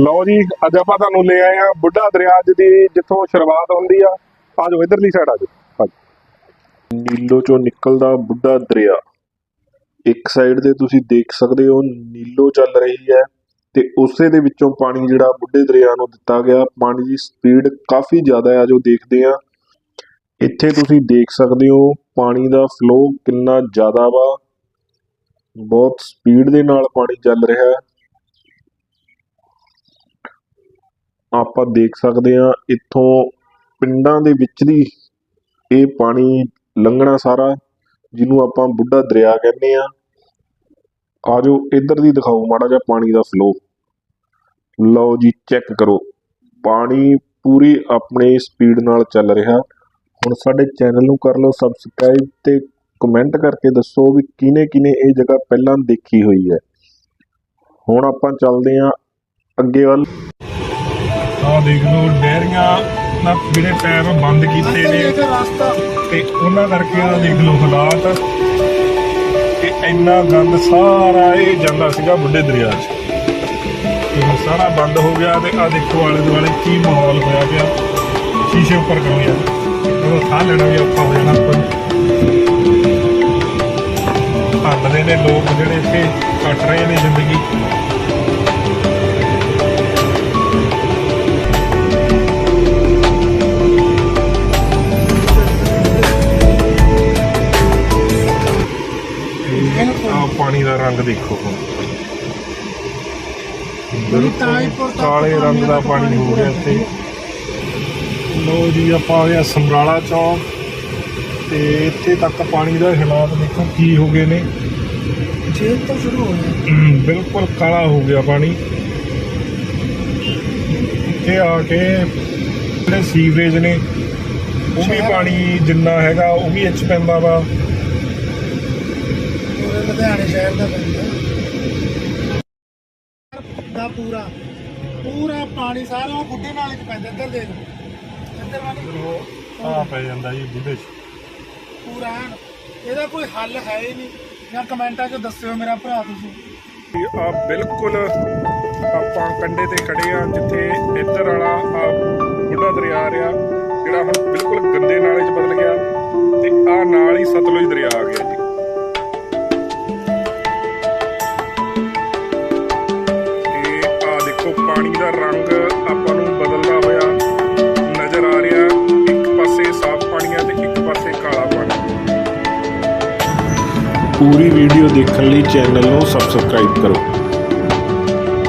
ਲਓ ਜੀ, ਅੱਜ ਆਪਾਂ ਤੁਹਾਨੂੰ ਲੈ ਆਏ ਆ ਬੁੱਢਾ ਦਰਿਆ ਦੀ ਜਿੱਥੋਂ ਸ਼ੁਰੂਆਤ ਹੁੰਦੀ ਆ। ਆਜੋ ਇਧਰਲੀ ਸਾਈਡ ਆਜੋ ਨੀਲੋ ਚੋਂ ਨਿਕਲਦਾ ਬੁੱਢਾ ਦਰਿਆ। ਇੱਕ ਸਾਈਡ ਤੇ ਤੁਸੀਂ ਦੇਖ ਸਕਦੇ ਹੋ, ਨੀਲੋ ਚੱਲ ਰਹੀ ਹੈ ਤੇ ਉਸੇ ਦੇ ਵਿੱਚੋਂ ਪਾਣੀ ਜਿਹੜਾ ਬੁੱਢੇ ਦਰਿਆ ਨੂੰ ਦਿੱਤਾ ਗਿਆ। ਪਾਣੀ ਦੀ ਸਪੀਡ ਕਾਫੀ ਜ਼ਿਆਦਾ ਹੈ, ਆਜੋ ਦੇਖਦੇ ਆ ਇੱਥੇ ਤੁਸੀਂ ਦੇਖ ਸਕਦੇ ਹੋ, ਪਾਣੀ ਦਾ ਫਲੋ ਕਿੰਨਾ ਜ਼ਿਆਦਾ ਵਾ। ਬਹੁਤ ਸਪੀਡ ਦੇ ਨਾਲ ਪਾਣੀ ਚੱਲ ਰਿਹਾ ਹੈ। ਆਪਾਂ ਦੇਖ ਸਕਦੇ ਹਾਂ ਇੱਥੋਂ ਪਿੰਡਾਂ ਦੇ ਵਿੱਚ ਦੀ ਇਹ ਪਾਣੀ ਲੰਘਣਾ ਸਾਰਾ, ਜਿਹਨੂੰ ਆਪਾਂ ਬੁੱਢਾ ਦਰਿਆ ਕਹਿੰਦੇ ਆ ਆਜੋ ਇੱਧਰ ਦੀ ਦਿਖਾਓ, ਮਾੜਾ ਜਿਹਾ ਪਾਣੀ ਦਾ ਫਲੋ ਲਓ ਜੀ ਚੈੱਕ ਕਰੋ। ਪਾਣੀ ਪੂਰੀ ਆਪਣੀ ਸਪੀਡ ਨਾਲ ਚੱਲ ਰਿਹਾ। ਹੁਣ ਸਾਡੇ ਚੈਨਲ ਨੂੰ ਕਰ ਲਓ ਸਬਸਕ੍ਰਾਈਬ ਤੇ ਕਮੈਂਟ ਕਰਕੇ ਦੱਸੋ ਵੀ ਕਿਨੇ ਕਿਨੇ ਇਹ ਜਗ੍ਹਾ ਪਹਿਲਾਂ ਦੇਖੀ ਹੋਈ ਹੈ। ਹੁਣ ਆਪਾਂ ਚੱਲਦੇ ਹਾਂ ਅੱਗੇ ਵੱਲ। ਆਹ ਦੇਖ ਲਓ, ਡੈਰੀਆਂ ਨਾ ਜਿਹੜੇ ਪੈਪ ਬੰਦ ਕੀਤੇ ਨੇ। ਤੇ ਉਹਨਾਂ ਕਰਕੇ ਆ ਦੇਖ ਲਓ ਹਾਲਾਤ। ਕਿ ਇੰਨਾ ਗੰਦ ਸਾਰਾ ਇਹ ਜਾਂਦਾ ਸੀਗਾ ਬੁੱਢੇ ਦਰਿਆ 'ਚ। ਤੇ ਸਾਰਾ ਬੰਦ ਹੋ ਗਿਆ ਤੇ ਆਹ ਦੇਖੋ ਆਲੇ ਦੁਆਲੇ ਕੀ ਮਾਹੌਲ ਹੋਇਆ ਪਿਆ। ਸ਼ੀਸ਼ੇ ਉੱਪਰ ਕਰਨੇ ਆ ਉਹ ਸਾਹ ਲੈਣਾ ਵੀ ਔਖਾ ਹੋ ਜਾਣਾ ਆਪਾਂ ਭੰਨਦੇ ਨੇ ਲੋਕ ਜਿਹੜੇ ਇੱਥੇ ਕੱਟ ਰਹੇ ਨੇ ਜ਼ਿੰਦਗੀ। ਪਾਣੀ ਦਾ ਰੰਗ ਦੇਖੋ ਹੁਣ। ਬਿਲਕੁਲ ਕਾਲੇ ਰੰਗ ਦਾ ਪਾਣੀ ਹੋ ਗਿਆ ਇੱਥੇ। ਲੋ ਜੀ ਆਪਾਂ ਆ ਗਏ ਸਮਰਾਲਾ ਚੌਕ। ਤੇ ਇੱਥੇ ਤੱਕ ਪਾਣੀ ਦਾ ਹਾਲਾਤ ਦੇਖੋ ਕੀ ਹੋ ਗਏ ਨੇ। ਜੇਲ੍ਹ ਤੋਂ ਸ਼ੁਰੂ ਹੋਇਆ ਹਮ, ਬਿਲਕੁਲ ਕਾਲਾ ਹੋ ਗਿਆ ਪਾਣੀ। ਇੱਥੇ ਆ ਕੇ ਜਿਹੜੇ ਸੀਵਰੇਜ ਨੇ ਉਹ ਵੀ ਪਾਣੀ ਜਿੰਨਾ ਹੈਗਾ ਉਹ ਵੀ ਇੱਚ ਪੈਂਦਾ ਵਾ। ਲੁਧਿਆਣੇ ਸ਼ਹਿਰ ਦਾ ਪੈਂਦਾ ਦਾ ਪੂਰਾ ਪੂਰਾ ਪਾਣੀ ਸਾਰਾ ਉਹ ਬੁੱਢੇ ਨਾਲੇ ਚ ਪੈਂਦਾ ਇੱਧਰ ਦੇਖ। ਇੱਧਰ ਵਾਲੀ। ਆ ਪੈ ਜਾਂਦਾ ਜੀ ਬੁੱਢੇ ਚ। ਪੂਰਾ ਐਨ। ਇਹਦਾ ਕੋਈ ਹੱਲ ਹੈ ਹੀ ਨਹੀਂ। ਜਾਂ ਕਮੈਂਟਾਂ 'ਚ ਦੱਸਿਓ ਮੇਰਾ ਭਰਾ ਤੁਸੀਂ। ਆ ਬਿਲਕੁਲ ਆਪਾਂ ਕੰਡੇ ਤੇ ਖੜੇ ਆ ਜਿੱਥੇ ਇੱਧਰ ਵਾਲਾ ਆ ਬੁੱਢਾ ਦਰਿਆ ਆ ਰਿਹਾ ਜਿਹੜਾ ਹੁਣ ਬਿਲਕੁਲ ਗੰਦੇ ਨਾਲੇ 'ਚ ਬਦਲ ਗਿਆ ਤੇ ਆ ਨਾਲ ਹੀ ਸਤਲੁਜ ਦਰਿਆ ਆ ਗਿਆ ਜੀ। ਪੂਰੀ ਵੀਡੀਓ ਦੇਖਣ ਲਈ ਚੈਨਲ ਨੂੰ ਸਬਸਕ੍ਰਾਈਬ ਕਰੋ।